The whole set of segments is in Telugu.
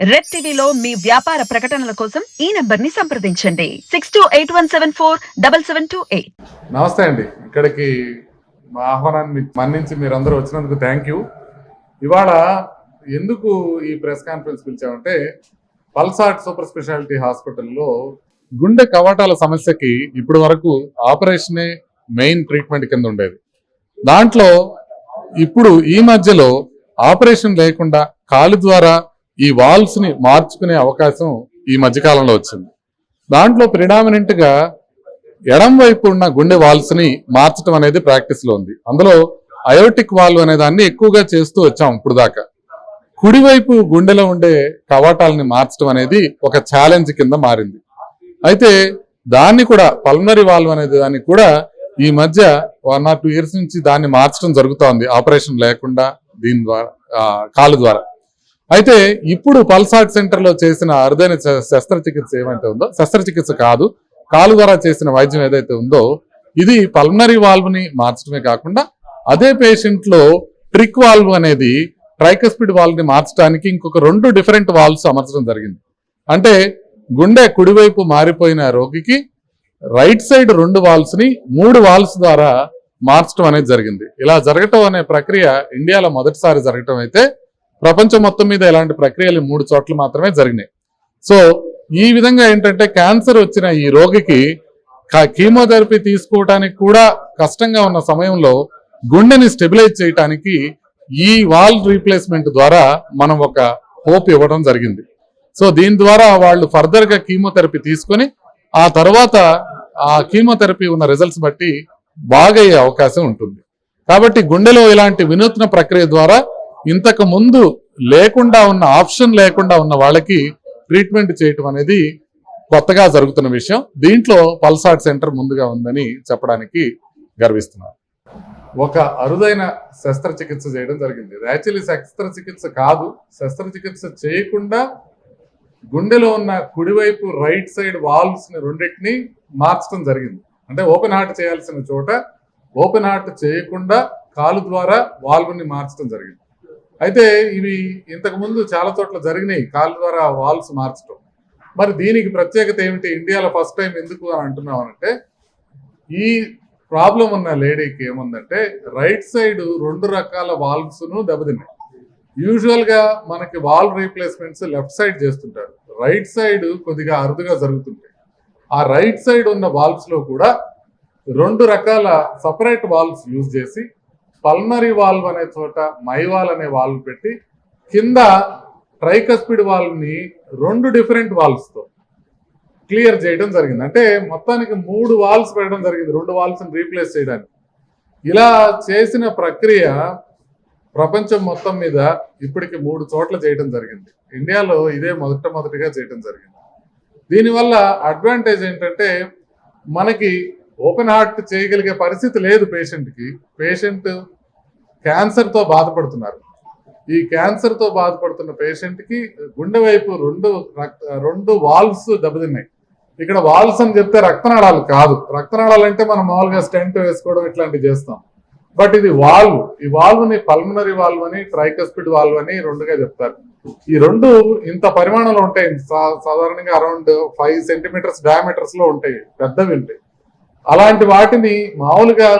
రెడ్ టీవీలో మీ వ్యాపార ప్రకటనల కోసం ఈ నెంబర్ని సంప్రదించండి. Six two eight one seven four double seven two eight నమస్తే అండి. ఇక్కడికి మా ఆహ్వానాన్ని మన్నించి మీరందరూ వచ్చినందుకు థ్యాంక్ యూ ఇవాళ ఎందుకు ఈ ప్రెస్ కాన్ఫరెన్స్ పిలిచామంటే పల్సాట్ సూపర్ స్పెషాలిటీ హాస్పిటల్లో గుండె కవాటాల సమస్యకి ఇప్పటి వరకు ఆపరేషనే మెయిన్ ట్రీట్మెంట్ కింద ఉండేది. దాంట్లో ఇప్పుడు ఈ మధ్యలో ఆపరేషన్ లేకుండా కాలు ద్వారా ఈ వాల్స్ని మార్చుకునే అవకాశం ఈ మధ్యకాలంలో వచ్చింది. దాంట్లో ప్రిడామినెంట్గా ఎడం వైపు ఉన్న గుండె వాల్స్ని మార్చడం అనేది ప్రాక్టీస్లో ఉంది. అందులో అయోటిక్ వాల్వ్ అనే దాన్ని ఎక్కువగా చేస్తూ వచ్చాం ఇప్పుడు దాకా. కుడివైపు గుండెలో ఉండే కవాటాలని మార్చడం అనేది ఒక ఛాలెంజ్ కింద మారింది. అయితే దాన్ని కూడా పల్మనరీ వాల్వ్ అనేది దాన్ని కూడా ఈ మధ్య వన్ ఆర్ టూ ఇయర్స్ నుంచి దాన్ని మార్చడం జరుగుతోంది. ఆపరేషన్ లేకుండా దీని ద్వారా కాలు ద్వారా. అయితే ఇప్పుడు పల్సాట్ సెంటర్లో చేసిన అరుదైన శస్త్రచికిత్స ఏమైతే ఉందో శస్త్రచికిత్స కాదు కాలు ద్వారా చేసిన వైద్యం ఏదైతే ఉందో ఇది పల్మనరీ వాల్వ్ని మార్చడమే కాకుండా అదే పేషెంట్లో ట్రిక్ వాల్వ్ అనేది ట్రైకస్పిడ్ వాల్వ్ని మార్చడానికి ఇంకొక రెండు డిఫరెంట్ వాల్వ్స్ అమర్చడం జరిగింది. అంటే గుండె కుడివైపు మారిపోయిన రోగికి రైట్ సైడ్ రెండు వాల్వ్స్ని మూడు వాల్వ్స్ ద్వారా మార్చడం అనేది జరిగింది. ఇలా జరగటం అనే ప్రక్రియ ఇండియాలో మొదటిసారి జరగటం అయితే ప్రపంచం మొత్తం మీద ఇలాంటి ప్రక్రియలు మూడు చోట్ల మాత్రమే జరిగినాయి. సో ఈ విధంగా ఏంటంటే క్యాన్సర్ వచ్చిన ఈ రోగికి కీమోథెరపీ తీసుకోవటానికి కూడా కష్టంగా ఉన్న సమయంలో గుండెని స్టెబిలైజ్ చేయటానికి ఈ వాల్ రీప్లేస్మెంట్ ద్వారా మనం ఒక హోప్ ఇవ్వడం జరిగింది. సో దీని ద్వారా వాళ్ళు ఫర్దర్గా కీమోథెరపీ తీసుకొని ఆ తర్వాత ఆ కీమోథెరపీ ఉన్న రిజల్ట్స్ బట్టి బాగయ్యే అవకాశం ఉంటుంది. కాబట్టి గుండెలో ఇలాంటి వినూత్న ప్రక్రియ ద్వారా ఇంతకు ముందు లేకుండా ఉన్న ఆప్షన్ లేకుండా ఉన్న వాళ్ళకి ట్రీట్మెంట్ చేయటం అనేది కొత్తగా జరుగుతున్న విషయం. దీంట్లో పల్సాట్ సెంటర్ ముందుగా ఉందని చెప్పడానికి గర్విస్తున్నాను ఒక అరుదైన శస్త్రచికిత్స చేయడం జరిగింది. యాక్చువల్లీ శస్త్రచికిత్స కాదు. శస్త్రచికిత్స చేయకుండా గుండెలో ఉన్న కుడివైపు రైట్ సైడ్ వాల్వ్స్ని రెండింటిని మార్చడం జరిగింది. అంటే ఓపెన్ హార్ట్ చేయాల్సిన చోట ఓపెన్ హార్ట్ చేయకుండా కాలు ద్వారా వాల్వ్ని మార్చడం జరిగింది. అయితే ఇవి ఇంతకుముందు చాలా చోట్ల జరిగినాయి. కాలు ద్వారా వాల్స్ మార్చడం మరి దీనికి ప్రత్యేకత ఏమిటి? ఇండియాలో ఫస్ట్ టైం ఎందుకు అని అంటున్నాం అంటే ఈ ప్రాబ్లం ఉన్న లేడీకి ఏముందంటే రైట్ సైడ్ రెండు రకాల వాల్వ్స్ను దెబ్బతిన్నాయి. యూజువల్గా మనకి వాల్ రీప్లేస్మెంట్స్ లెఫ్ట్ సైడ్ చేస్తుంటారు. రైట్ సైడ్ కొద్దిగా అరుదుగా జరుగుతుంటాయి. ఆ రైట్ సైడ్ ఉన్న వాల్వ్స్లో కూడా రెండు రకాల సపరేట్ వాల్వ్స్ యూజ్ చేసి పల్మరీ వాల్వ్ అనే చోట మైవాల్ అనే వాల్వ్ పెట్టి కింద ట్రైకస్పిడ్ వాల్వ్ని రెండు డిఫరెంట్ వాల్వ్స్తో క్లియర్ చేయడం జరిగింది. అంటే మొత్తానికి మూడు వాల్స్ పెట్టడం జరిగింది. రెండు వాల్వ్స్ని రీప్లేస్ చేయడానికి. ఇలా చేసిన ప్రక్రియ ప్రపంచం మొత్తం మీద ఇప్పటికి మూడు చోట్ల చేయడం జరిగింది. ఇండియాలో ఇదే మొదటమొదటిగా చేయడం జరిగింది. దీనివల్ల అడ్వాంటేజ్ ఏంటంటే మనకి ఓపెన్ హార్ట్ చేయగలిగే పరిస్థితి లేదు పేషెంట్కి. పేషెంట్ క్యాన్సర్తో బాధపడుతున్నారు. ఈ క్యాన్సర్తో బాధపడుతున్న పేషెంట్కి గుండె వైపు రెండు రక్త రెండు వాల్వ్స్ దెబ్బతిన్నాయి. ఇక్కడ వాల్వ్స్ అని చెప్తే రక్తనాళాలు కాదు. రక్తనాళాలు అంటే మనం మామూలుగా స్టెంట్ వేసుకోవడం ఇట్లాంటివి చేస్తాం. బట్ ఇది వాల్వ్ ఈ వాల్వ్ని పల్మనరీ వాల్వ్ అని ట్రైకస్పిడ్ వాల్వ్ అని రెండుగా చెప్తారు. ఈ రెండు ఇంత పరిమాణంలో ఉంటాయి. సా- సాధారణంగా అరౌండ్ ఫైవ్ సెంటీమీటర్స్ డయామీటర్స్లో ఉంటాయి. పెద్దవి ఉంటాయి. అలాంటి వాటిని మామూలుగా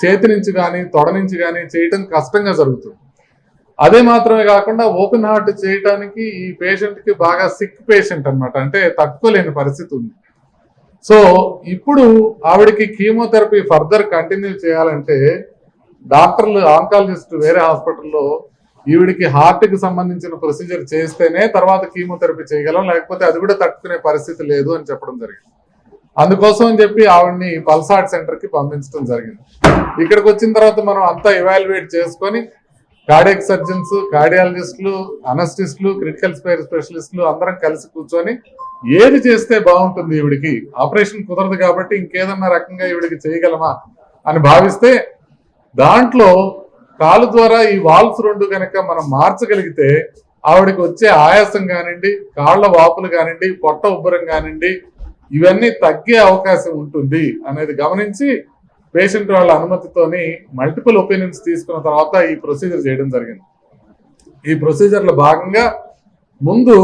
చేతి నుంచి కానీ తొడ నుంచి కానీ చేయటం కష్టంగా జరుగుతుంది. అదే మాత్రమే కాకుండా ఓపెన్ హార్ట్ చేయటానికి ఈ పేషెంట్కి బాగా సిక్ పేషెంట్ అన్నమాట. అంటే తట్టుకోలేని పరిస్థితి ఉంది. సో ఇప్పుడు ఆవిడకి కీమోథెరపీ ఫర్దర్ కంటిన్యూ చేయాలంటే డాక్టర్లు ఆంకాలజిస్ట్ వేరే హాస్పిటల్లో ఈవిడికి హార్ట్కి సంబంధించిన ప్రొసీజర్ చేస్తేనే తర్వాత కీమోథెరపీ చేయగలం లేకపోతే అది కూడా తట్టుకునే పరిస్థితి లేదు అని చెప్పడం జరిగింది. అందుకోసం అని చెప్పి ఆవిడ్ని పల్సాట్ సెంటర్కి పంపించడం జరిగింది. ఇక్కడికి వచ్చిన తర్వాత మనం అంతా ఇవాల్యుయేట్ చేసుకొని కార్డియక్ సర్జన్స్ కార్డియాలజిస్టులు అనస్టిస్టులు క్రిటికల్ స్పేర్ స్పెషలిస్టులు అందరం కలిసి కూర్చొని ఏది చేస్తే బాగుంటుంది ఈవిడికి? ఆపరేషన్ కుదరదు కాబట్టి ఇంకేదన్నా రకంగా ఈవిడికి చేయగలమా అని భావిస్తే దాంట్లో కాలు ద్వారా ఈ వాల్స్ రెండు కనుక మనం మార్చగలిగితే ఆవిడకి వచ్చే ఆయాసం కానివ్వండి కాళ్ళ వాపులు కానివ్వండి పొట్ట ఉబ్బరం కానివ్వండి ఇవన్నీ తగ్గే అవకాశం ఉంటుంది అనేది గమనించి పేషెంట్ వాళ్ళ అనుమతితోని మల్టిపుల్ ఒపీనియన్స్ తీసుకున్న తర్వాత ఈ ప్రొసీజర్ చేయడం జరిగింది. ఈ ప్రొసీజర్లో భాగంగా ముందు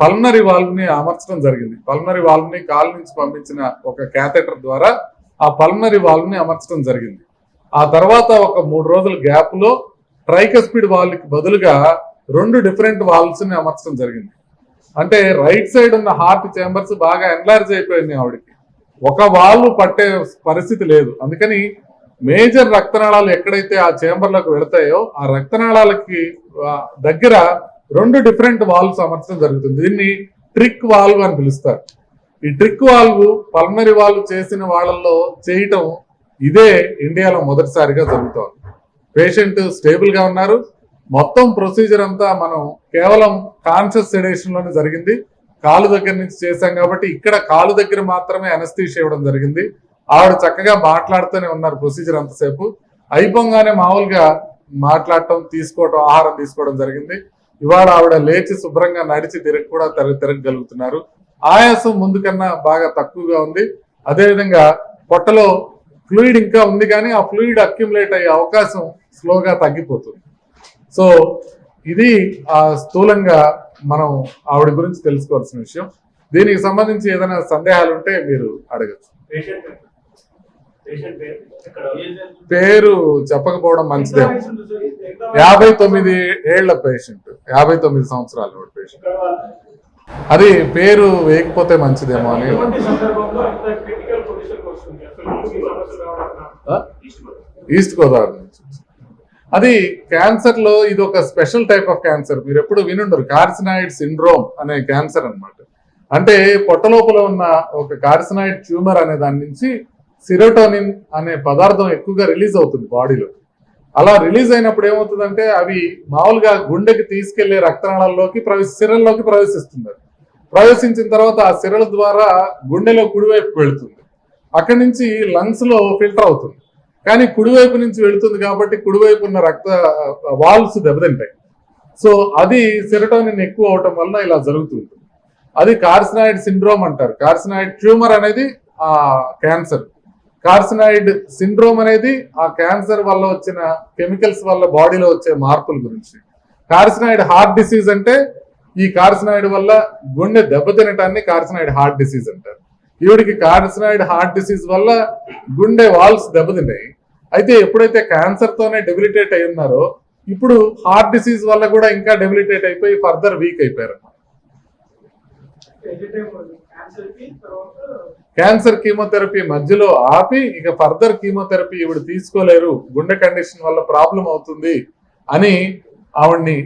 పల్మనరీ వాల్వ్ని అమర్చడం జరిగింది. పల్మనరీ వాల్వ్ని కాలు నుంచి పంపించిన ఒక క్యాథెటర్ ద్వారా ఆ పల్మనరీ వాల్వ్ని అమర్చడం జరిగింది. ఆ తర్వాత ఒక మూడు రోజుల గ్యాప్లో ట్రైకస్పీడ్ వాల్వ్కి బదులుగా రెండు డిఫరెంట్ వాల్వ్స్ని అమర్చడం జరిగింది. అంటే రైట్ సైడ్ ఉన్న హార్ట్ చేంబర్స్ బాగా ఎన్లార్జ్ అయిపోయినాయి ఆవిడకి. ఒక వాళ్ళు పట్టే పరిస్థితి లేదు. అందుకని మేజర్ రక్తనాళాలు ఎక్కడైతే ఆ చేంబర్లకు వెళతాయో ఆ రక్తనాళాలకి దగ్గర రెండు డిఫరెంట్ వాల్వ్స్ అమర్చడం జరుగుతుంది. దీన్ని ట్రిక్ వాల్వ్ అని పిలుస్తారు. ఈ ట్రిక్ వాల్వ్ పల్మరీ వాల్వ్ చేసిన వాళ్ళల్లో చేయటం ఇదే ఇండియాలో మొదటిసారిగా జరుగుతోంది. పేషెంట్ స్టేబుల్గా ఉన్నారు. మొత్తం ప్రొసీజర్ అంతా మనం కేవలం కాన్షియస్ సెడేషన్లోనే జరిగింది. కాలు దగ్గర నుంచి చేశాం కాబట్టి ఇక్కడ కాలు దగ్గర మాత్రమే అనస్థీష్ ఇవ్వడం జరిగింది. ఆవిడ చక్కగా మాట్లాడుతూనే ఉన్నారు ప్రొసీజర్ అంతసేపు. అయిపోగానే మామూలుగా మాట్లాడటం తీసుకోవటం ఆహారం తీసుకోవడం జరిగింది. ఇవాళ ఆవిడ లేచి శుభ్రంగా నడిచి తిరగ కూడా తిరగ తిరగగలుగుతున్నారు. ఆయాసం ముందు కన్నా బాగా తక్కువగా ఉంది. అదేవిధంగా పొట్టలో ఫ్లూయిడ్ ఇంకా ఉంది కానీ ఆ ఫ్లూయిడ్ అక్యుములేట్ అయ్యే అవకాశం స్లోగా తగ్గిపోతుంది. సో ఇది ఆ స్థూలంగా మనం ఆవిడ గురించి తెలుసుకోవాల్సిన విషయం. దీనికి సంబంధించి ఏదైనా సందేహాలు ఉంటే మీరు అడగచ్చు. పేరు? చెప్పకపోవడం మంచిదే. యాభై తొమ్మిది ఏళ్ళ పేషెంట్. యాభై తొమ్మిది సంవత్సరాల పేషెంట్. అది పేరు వేయకపోతే మంచిదేమో అని? ఈస్ట్ గోదావరి నుంచి. అది క్యాన్సర్లో ఇది ఒక స్పెషల్ టైప్ ఆఫ్ క్యాన్సర్. మీరు ఎప్పుడు వినుండరు. కార్సినాయిడ్ సిండ్రోమ్ అనే క్యాన్సర్ అన్నమాట. అంటే పొట్టలోపల ఉన్న ఒక కార్సినాయిడ్ ట్యూమర్ అనే దాని నుంచి సిరోటోనిన్ అనే పదార్థం ఎక్కువగా రిలీజ్ అవుతుంది బాడీలో. అలా రిలీజ్ అయినప్పుడు ఏమవుతుందంటే అవి మామూలుగా గుండెకి తీసుకెళ్ళే రక్తనాళాల్లోకి ప్రవేశ సిరల్లోకి ప్రవేశిస్తుంది ప్రవేశించిన తర్వాత ఆ సిరల ద్వారా గుండెలో కుడివైపు వెళుతుంది. అక్కడి నుంచి లంగ్స్లో ఫిల్టర్ అవుతుంది. కానీ కుడివైపు నుంచి వెళుతుంది కాబట్టి కుడివైపు ఉన్న రక్త వాల్వ్స్ దెబ్బతింటాయి. సో అది సెరటోనిన్ ఎక్కువ అవటం వల్ల ఇలా జరుగుతుంది అది కార్సినాయిడ్ సిండ్రోమ్ అంటారు. కార్సినాయిడ్ ట్యూమర్ అనేది ఆ క్యాన్సర్. కార్సినాయిడ్ సిండ్రోమ్ అనేది ఆ క్యాన్సర్ వల్ల వచ్చిన కెమికల్స్ వల్ల బాడీలో వచ్చే మార్పుల గురించి. కార్సినాయిడ్ హార్ట్ డిసీజ్ అంటే ఈ కార్సినాయిడ్ వల్ల గుండె దెబ్బతినటాన్ని కార్సినాయిడ్ హార్ట్ డిసీజ్ అంటారు. ఈవిడికి కార్సినాయిడ్ హార్ట్ డిసీజ్ వల్ల గుండె వాల్స్ దెబ్బతిన్నాయి. అయితే ఎప్పుడైతే క్యాన్సర్ తోనే డెబిలిటేట్ అయి ఉన్నారో ఇప్పుడు హార్ట్ డిసీజ్ వల్ల కూడా ఇంకా డెబిలిటేట్ అయిపోయి ఫర్దర్ వీక్ అయిపోయారు క్యాన్సర్ కీమోథెరపీ మధ్యలో ఆపి ఇక ఫర్దర్ కీమోథెరపీ ఈవిడ తీసుకోలేరు గుండె కండిషన్ వల్ల ప్రాబ్లం అవుతుంది అని ఆవిడ్ని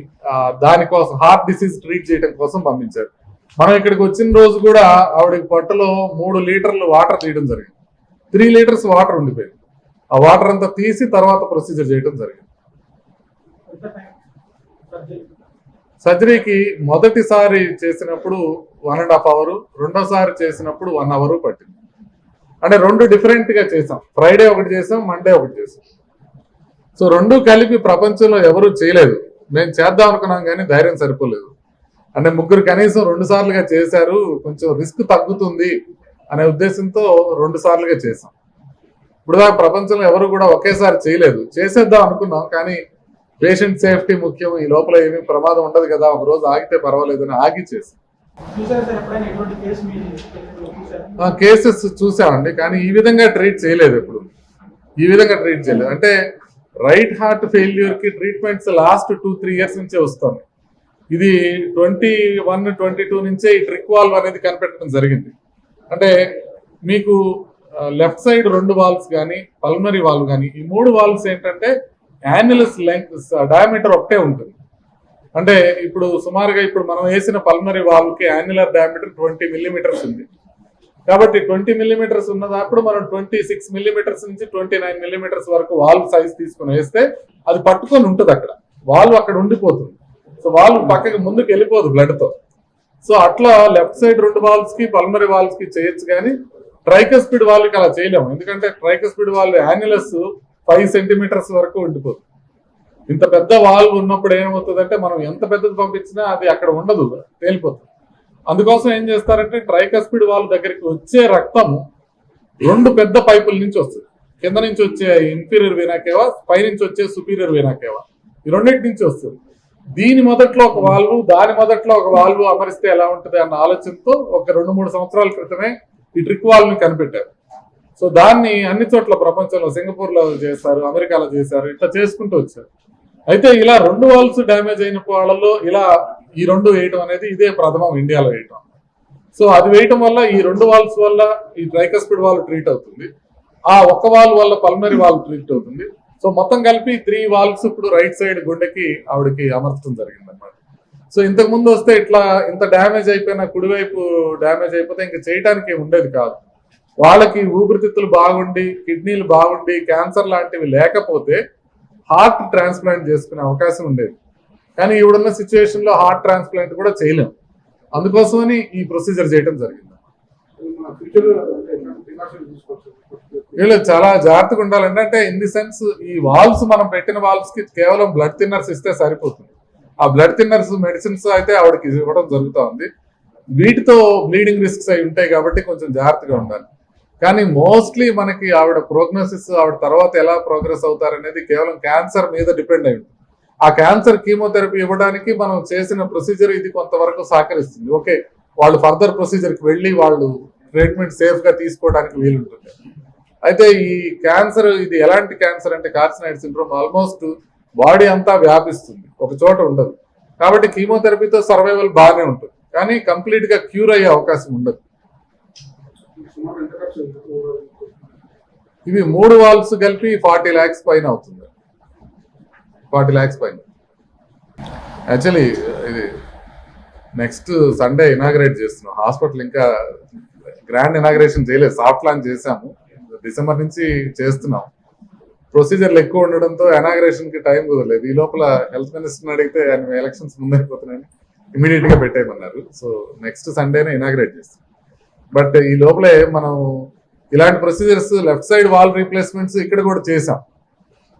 దానికోసం హార్ట్ డిసీజ్ ట్రీట్ చేయడం కోసం పంపించారు. మనం ఇక్కడికి వచ్చిన రోజు కూడా ఆవిడకి పొట్టలో మూడు లీటర్లు వాటర్ తీయడం జరిగింది. త్రీ లీటర్స్ వాటర్ ఉండిపోయింది. ఆ వాటర్ అంతా తీసి తర్వాత ప్రొసీజర్ చేయడం జరిగింది. సర్జరీకి మొదటిసారి చేసినప్పుడు వన్ అండ్ హాఫ్ అవరు రెండోసారి చేసినప్పుడు వన్ అవరు పట్టింది. అంటే రెండు డిఫరెంట్గా చేసాం. ఫ్రైడే ఒకటి చేసాం మండే ఒకటి చేసాం. సో రెండు కలిపి ప్రపంచంలో ఎవరు చేయలేదు. మేము చేద్దాం అనుకున్నాం కానీ ధైర్యం సరిపోలేదు. అంటే ముగ్గురు కనీసం రెండు సార్లుగా చేశారు కొంచెం రిస్క్ తగ్గుతుంది అనే ఉద్దేశంతో రెండు సార్లుగా చేసాం. ఇప్పుడు దాకా ప్రపంచంలో ఎవరు కూడా ఒకేసారి చేయలేదు. చేసేద్దాం అనుకున్నాం కానీ పేషెంట్ సేఫ్టీ ముఖ్యం ఈ లోపల ఏమీ ప్రమాదం ఉండదు కదా ఒక రోజు ఆగితే పర్వాలేదని ఆగి చేసాం కేసెస్ చూసామండి కానీ ఈ విధంగా ట్రీట్ చేయలేదు ఎప్పుడు. ఈ విధంగా ట్రీట్ చేయలేదు. అంటే right heart ఫెయిల్యూర్కి treatments last two three years నుంచే వస్తుంది ఇది ట్వంటీ వన్ ట్వంటీ టూ నుంచే ఈ ట్రిక్ వాల్వ్ అనేది కనిపెట్టడం జరిగింది. అంటే మీకు లెఫ్ట్ సైడ్ రెండు వాల్వ్స్ కానీ పల్మరీ వాల్వ్ కానీ ఈ మూడు వాల్వ్స్ ఏంటంటే యాన్యులస్ లెంగ్త్ డయామీటర్ ఒకటే ఉంటుంది. అంటే ఇప్పుడు సుమారుగా ఇప్పుడు మనం వేసిన పల్మరీ వాల్వ్కి యాన్యులర్ డయామీటర్ ట్వంటీ మిల్లీమీటర్స్ ఉంది. కాబట్టి ట్వంటీ మిల్లీమీటర్స్ ఉన్నదప్పుడు మనం ట్వంటీ సిక్స్ మిల్లీమీటర్స్ నుంచి ట్వంటీ నైన్ మిల్లీమీటర్స్ వరకు వాల్వ్ సైజ్ తీసుకుని వేస్తే అది పట్టుకొని ఉంటుంది అక్కడ. వాల్వ్ అక్కడ ఉండిపోతుంది. సో వాల్వ్ పక్కకి ముందుకు వెళ్ళిపోదు బ్లడ్తో సో అట్లా లెఫ్ట్ సైడ్ రెండు వాల్వ్స్కి పల్మరీ వాల్వ్స్కి చేయొచ్చు కానీ ట్రైకస్పిడ్ వాళ్ళకి అలా చేయలేము. ఎందుకంటే ట్రైకస్పిడ్ వాళ్ళు యాన్యులస్ ఫైవ్ సెంటీమీటర్స్ వరకు ఉండిపోతుంది. ఇంత పెద్ద వాల్వ్ ఉన్నప్పుడు ఏమవుతుందంటే మనం ఎంత పెద్దది పంపించినా అది అక్కడ ఉండదు తేలిపోతుంది. అందుకోసం ఏం చేస్తారంటే ట్రైకస్పిడ్ వాళ్ళ దగ్గరికి వచ్చే రక్తము రెండు పెద్ద పైపుల నుంచి వస్తుంది. కింద నుంచి వచ్చే ఇన్ఫీరియర్ వీనాకేవా పై నుంచి వచ్చే సుపీరియర్ వీనాకేవా ఈ రెండింటి నుంచి వస్తుంది. దీని మొదట్లో ఒక వాల్వ్ దాని మొదట్లో ఒక వాల్వ్ అమరిస్తే ఎలా ఉంటుంది అన్న ఆలోచనతో ఒక రెండు మూడు సంవత్సరాల క్రితమే ఈ ట్రిక్ వాల్ని కనిపెట్టారు. సో దాన్ని అన్ని చోట్ల ప్రపంచంలో సింగపూర్లో చేశారు అమెరికాలో చేశారు ఇట్లా చేసుకుంటూ వచ్చారు. అయితే ఇలా రెండు వాల్స్ డ్యామేజ్ అయిన వాళ్ళలో ఇలా ఈ రెండు వేయటం అనేది ఇదే ప్రథమం ఇండియాలో వేయటం. సో అది వేయటం వల్ల ఈ రెండు వాల్స్ వల్ల ఈ ట్రైకస్పిడ్ వాల్ ట్రీట్ అవుతుంది. ఆ ఒక్క వాల్ వల్ల పల్మరీ వాల్ ట్రీట్ అవుతుంది. సో మొత్తం కలిపి త్రీ వాల్స్ ఇప్పుడు రైట్ సైడ్ గుండెకి ఆవిడకి అమర్చడం జరిగిందనమాట సో ఇంతకు ముందు వస్తే ఇట్లా ఇంత డ్యామేజ్ అయిపోయిన కుడివైపు డ్యామేజ్ అయిపోతే ఇంకా చేయడానికి ఉండేది కాదు. వాళ్ళకి ఊపిరితిత్తులు బాగుండి కిడ్నీలు బాగుండి క్యాన్సర్ లాంటివి లేకపోతే హార్ట్ ట్రాన్స్ప్లాంట్ చేసుకునే అవకాశం ఉండేది. కానీ ఇప్పుడున్న సిచ్యువేషన్లో హార్ట్ ట్రాన్స్ప్లాంట్ కూడా చేయలేం. అందుకోసమని ఈ ప్రొసీజర్ చేయడం జరిగింది. వీళ్ళు చాలా జాగ్రత్తగా ఉండాలంటే అంటే ఇన్ ది సెన్స్ ఈ వాల్వ్స్ మనం పెట్టిన వాల్వ్స్కి కేవలం బ్లడ్ థిన్నర్స్ ఇస్తే సరిపోతుంది. ఆ బ్లడ్ థిన్నర్స్ మెడిసిన్స్ అయితే ఆవిడకి ఇవ్వడం జరుగుతూ ఉంది వీటితో బ్లీడింగ్ రిస్క్స్ అయి ఉంటాయి కాబట్టి కొంచెం జాగ్రత్తగా ఉండాలి. కానీ మోస్ట్లీ మనకి ఆవిడ ప్రోగ్నోసిస్ ఆవిడ తర్వాత ఎలా ప్రోగ్రెస్ అవుతారనేది కేవలం క్యాన్సర్ మీద డిపెండ్ అయి ఉంటుంది. ఆ క్యాన్సర్ కీమోథెరపీ ఇవ్వడానికి మనం చేసిన ప్రొసీజర్ ఇది కొంతవరకు సహకరిస్తుంది. ఓకే వాళ్ళు ఫర్దర్ ప్రొసీజర్కి వెళ్ళి వాళ్ళు ట్రీట్మెంట్ సేఫ్గా తీసుకోవడానికి వీలుంటుంది. అయితే ఈ క్యాన్సర్ ఇది ఎలాంటి క్యాన్సర్ అంటే కార్సినైడ్ సిండ్రోమ్ ఆల్మోస్ట్ బాడీ అంతా వ్యాపిస్తుంది. ఒక చోట ఉండదు. కాబట్టి కీమోథెరపీతో సర్వైవల్ బాగానే ఉంటుంది. కానీ కంప్లీట్గా క్యూర్ అయ్యే అవకాశం ఉండదు. ఇవి మూడు వాల్స్ కలిపి ఫార్టీ ల్యాక్స్ పైన అవుతుంది. ఫార్టీ ల్యాక్స్ పైన. యాక్చువల్లీ ఇది నెక్స్ట్ సండే ఇనాగ్రేట్ చేస్తున్నాం. హాస్పిటల్ ఇంకా గ్రాండ్ ఇనాగ్రేషన్ చేయలేదు. సాఫ్ట్ లాంచ్ చేసాము డిసెంబర్ నుంచి చేస్తున్నాం. ప్రొసీజర్లు ఎక్కువ ఉండడంతో ఇనాగ్రేషన్కి టైం కుదరలేదు. ఈ లోపల హెల్త్ మినిస్టర్ని అడిగితే ఆయన ఎలక్షన్స్ ముందైపోతున్నాయని ఇమీడియట్గా పెట్టేయమన్నారు. సో నెక్స్ట్ సండేనే ఇనాగ్రేట్ చేస్తాం. బట్ ఈ లోపలే మనం ఇలాంటి procedures left side valve replacements ఇక్కడ కూడా చేసాం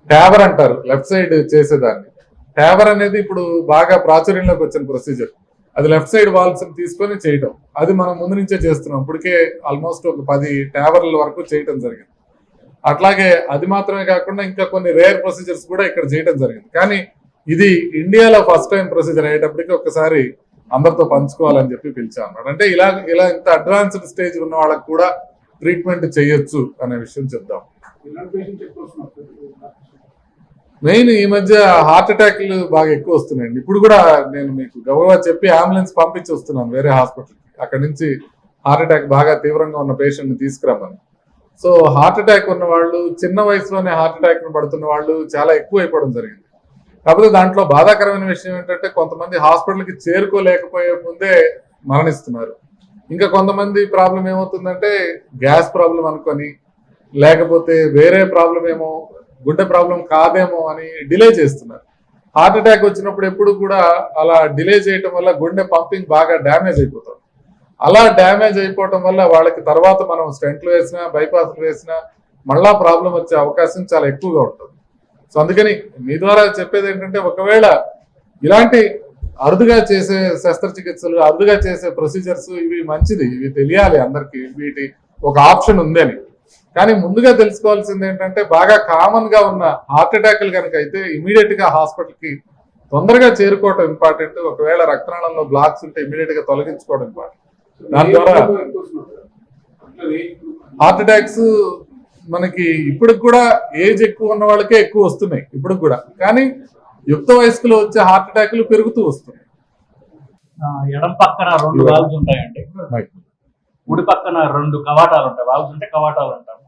ట్యాబర్ అంటారు లెఫ్ట్ సైడ్ చేసేదాన్ని. ట్యాబర్ అనేది ఇప్పుడు బాగా ప్రాచుర్యంలోకి వచ్చిన ప్రొసీజర్. అది లెఫ్ట్ సైడ్ వాల్స్ తీసుకొని చేయటం. అది మనం ముందు నుంచే చేస్తున్నాం. ఇప్పటికే ఆల్మోస్ట్ ఒక పది ట్యాబర్ల వరకు చేయటం జరిగింది. అట్లాగే అది మాత్రమే కాకుండా ఇంకా కొన్ని రేర్ ప్రొసీజర్స్ కూడా ఇక్కడ చేయటం జరిగింది. కానీ ఇది ఇండియాలో ఫస్ట్ టైం ప్రొసీజర్ అయ్యేటప్పటికి ఒకసారి అందరితో పంచుకోవాలని చెప్పి పిలిచాను అన్నమాట. అంటే ఇలా ఇలా ఇంత అడ్వాన్స్డ్ స్టేజ్ ఉన్న వాళ్ళకి కూడా ట్రీట్మెంట్ చేయొచ్చు అనే విషయం చెప్దాం. మెయిన్ ఈ మధ్య హార్ట్ అటాక్లు బాగా ఎక్కువ వస్తున్నాయండి. ఇప్పుడు కూడా నేను మీకు గౌరవ చెప్పి అంబులెన్స్ పంపించి వస్తున్నాను వేరే హాస్పిటల్ అక్కడి నుంచి హార్ట్ అటాక్ బాగా తీవ్రంగా ఉన్న పేషెంట్ని సో హార్ట్ అటాక్ ఉన్న వాళ్ళు చిన్న వయసులోనే హార్ట్ అటాక్ పడుతున్న వాళ్ళు చాలా ఎక్కువ అయిపోవడం జరిగింది. కాకపోతే దాంట్లో బాధాకరమైన విషయం ఏంటంటే కొంతమంది హాస్పిటల్కి చేరుకోలేకపోయే ముందే మరణిస్తున్నారు. ఇంకా కొంతమంది ప్రాబ్లం ఏమవుతుందంటే గ్యాస్ ప్రాబ్లం అనుకొని లేకపోతే వేరే ప్రాబ్లం ఏమో గుండె ప్రాబ్లం కాదేమో అని డిలే చేస్తున్నారు. హార్ట్ అటాక్ వచ్చినప్పుడు ఎప్పుడు కూడా అలా డిలే చేయటం వల్ల గుండె పంపింగ్ బాగా డ్యామేజ్ అయిపోతుంది. అలా డ్యామేజ్ అయిపోవటం వల్ల వాళ్ళకి తర్వాత మనం స్టెంట్లు వేసినా బైపాస్లు వేసినా మళ్ళా ప్రాబ్లం వచ్చే అవకాశం చాలా ఎక్కువగా ఉంటుంది. సో అందుకని మీ ద్వారా చెప్పేది ఏంటంటే ఒకవేళ ఇలాంటి అరుదుగా చేసే శస్త్రచికిత్సలు అరుదుగా చేసే ప్రొసీజర్స్ ఇవి మంచిది ఇవి తెలియాలి అందరికి వీటి ఒక ఆప్షన్ ఉందని కానీ ముందుగా తెలుసుకోవాల్సింది ఏంటంటే బాగా కామన్గా ఉన్న హార్ట్ అటాక్లు కనుక అయితే ఇమీడియట్గా హాస్పిటల్కి తొందరగా చేరుకోవడం ఇంపార్టెంట్. ఒకవేళ రక్తనాళంలో బ్లాక్స్ ఉంటే ఇమీడియట్గా తొలగించుకోవడం ఇంపార్టెంట్. దాని ద్వారా హార్ట్ అటాక్స్ మనకి ఇప్పుడు కూడా ఏజ్ ఎక్కువ ఉన్న వాళ్ళకే ఎక్కువ వస్తున్నాయి ఇప్పుడు కూడా. కానీ యుక్త వయస్కులో వచ్చే హార్ట్ అటాక్లు పెరుగుతూ వస్తున్నాయి. ఆ, ఎడం పక్కన రెండు వాల్వ్స్ ఉంటాయండి. కుడి పక్కన రెండు కవాటాలు ఉంటాయి. వాల్వ్స్ అంటే కవాటాలు అంటారు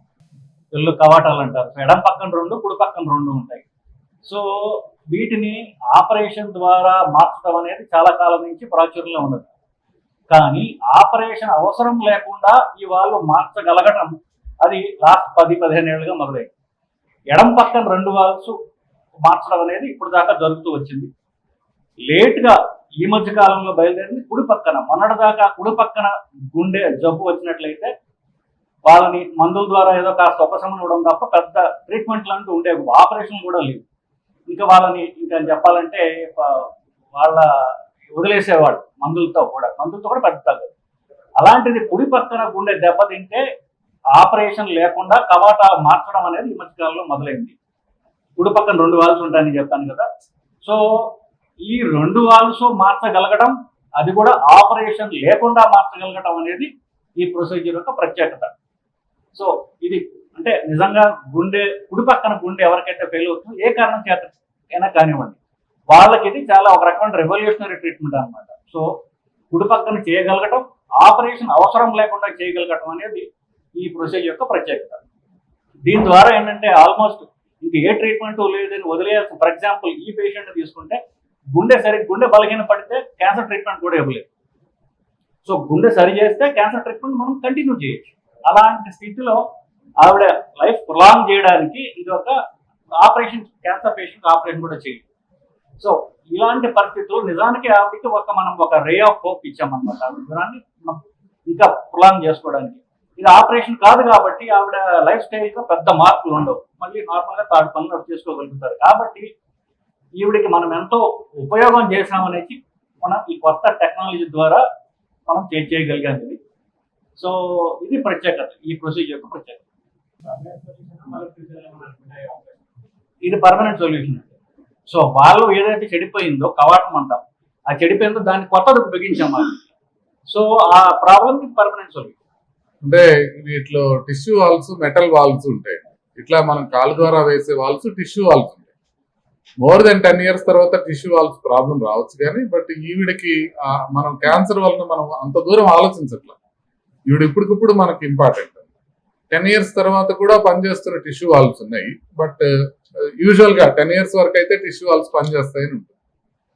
తెలుగు కవాటాలు అంటారు. సో ఎడం పక్కన రెండు కుడి పక్కన రెండు ఉంటాయి. సో వీటిని ఆపరేషన్ ద్వారా మార్చడం అనేది చాలా కాలం నుంచి ప్రాచుర్యంలో ఉన్నది. కానీ ఆపరేషన్ అవసరం లేకుండా ఈ వాళ్ళు మార్చగలగటం అది లాస్ట్ పది పదిహేను ఏళ్ళుగా మొదలైంది. ఎడం పక్కన రెండు వాల్స్ మార్చడం అనేది ఇప్పుడు దాకా జరుగుతూ వచ్చింది. లేట్గా ఈ మధ్య కాలంలో బయలుదేరింది కుడి పక్కన. మొన్నటి దాకా కుడి పక్కన గుండె జబ్బు వచ్చినట్లయితే వాళ్ళని మందుల ద్వారా ఏదో కాస్త ఉపశమనం ఇవ్వడం తప్ప పెద్ద ట్రీట్మెంట్లు అంటూ ఉండేవి ఆపరేషన్ కూడా లేవు ఇంకా వాళ్ళని ఇంకా చెప్పాలంటే వాళ్ళ వదిలేసేవాడు మందులతో కూడా. మందులతో కూడా పెద్ద తగ్గదు. అలాంటిది కుడి పక్కన గుండె దెబ్బతింటే ఆపరేషన్ లేకుండా కవాటాలు మార్చడం అనేది ఈ మధ్యకాలంలో మొదలైంది. కుడి పక్కన రెండు వాల్స్ ఉంటాయని చెప్పాను కదా. సో ఈ రెండు వాల్స్ మార్చగలగడం అది కూడా ఆపరేషన్ లేకుండా మార్చగలగడం అనేది ఈ ప్రొసీజర్ యొక్క ప్రత్యేకత. సో ఇది అంటే నిజంగా గుండె కుడి పక్కన గుండె ఎవరికైతే ఫెయిల్ అవుతుందో ఏ కారణం చేత అయినా కానివ్వండి. వాళ్ళకి ఇది చాలా ఒక రకమైన రెవల్యూషనరీ ట్రీట్మెంట్ అన్నమాట. సో కుడి పక్కన చేయగలగటం ఆపరేషన్ అవసరం లేకుండా చేయగలగటం అనేది ఈ ప్రొసీజర్ యొక్క ప్రత్యేకత. దీని ద్వారా ఏంటంటే ఆల్మోస్ట్ ఇంక ఏ ట్రీట్మెంట్ లేదని వదిలేయాల్సి ఫర్ ఎగ్జాంపుల్ ఈ పేషెంట్ తీసుకుంటే గుండె సరి గుండె బలహీన పడితే క్యాన్సర్ ట్రీట్మెంట్ కూడా ఇవ్వలేదు. సో గుండె సరి చేస్తే క్యాన్సర్ ట్రీట్మెంట్ మనం కంటిన్యూ చేయొచ్చు. అలాంటి స్థితిలో ఆవిడ లైఫ్ ప్రొలాంగ్ చేయడానికి ఇది ఒక ఆపరేషన్ క్యాన్సర్ పేషెంట్ ఆపరేషన్ కూడా చేయదు సో ఇలాంటి పరిస్థితుల్లో నిజానికి ఆవిడకి ఒక మనం ఒక రే ఆఫ్ హోప్ ఇచ్చామన్నమాట. ఆవిడ గుణాన్ని మనం ఇంకా ప్రొలాంగ్ చేసుకోవడానికి. ఇది ఆపరేషన్ కాదు కాబట్టి ఆవిడ లైఫ్ స్టైల్లో పెద్ద మార్పులు ఉండవు. మళ్ళీ నార్మల్గా తాడు పనులు చేసుకోగలుగుతారు. కాబట్టి ఈవిడికి మనం ఎంతో ఉపయోగం చేశామనేసి మనం ఈ కొత్త టెక్నాలజీ ద్వారా మనం చేంజ్ చేయగలిగాం ఇది. సో ఇది ప్రత్యేకత. ఈ ప్రొసీజర్ యొక్క ప్రత్యేకత. ఇది పర్మనెంట్ సొల్యూషన్ సో వాళ్ళు ఏదైతే చెడిపోయిందో కవాటం అంటాం. ఆ చెడిపోయిందో దాన్ని కొత్తది బిగించాం మనం. సో ఆ ప్రాబ్లమ్ పర్మనెంట్ సొల్యూషన్ అంటే వీటిలో టిష్యూ వాల్స్ మెటల్ వాల్స్ ఉంటాయి. ఇట్లా మనం కాలు ద్వారా వేసే వాల్స్ టిష్యూ వాల్స్ ఉంటాయి. మోర్ దెన్ టెన్ ఇయర్స్ తర్వాత టిష్యూ వాల్స్ ప్రాబ్లం రావచ్చు కానీ బట్ ఈవిడకి మనం క్యాన్సర్ వలన మనం అంత దూరం ఆలోచించట్లా. ఈవిడ ఇప్పటికిప్పుడు మనకి ఇంపార్టెంట్ టెన్ ఇయర్స్ తర్వాత కూడా పనిచేస్తున్న టిష్యూ వాల్స్ ఉన్నాయి. బట్ Uh, యూజువల్గా టెన్ ఇయర్స్ వరకు అయితే టిష్యూ వాల్స్ పనిచేస్తాయని ఉంటుంది.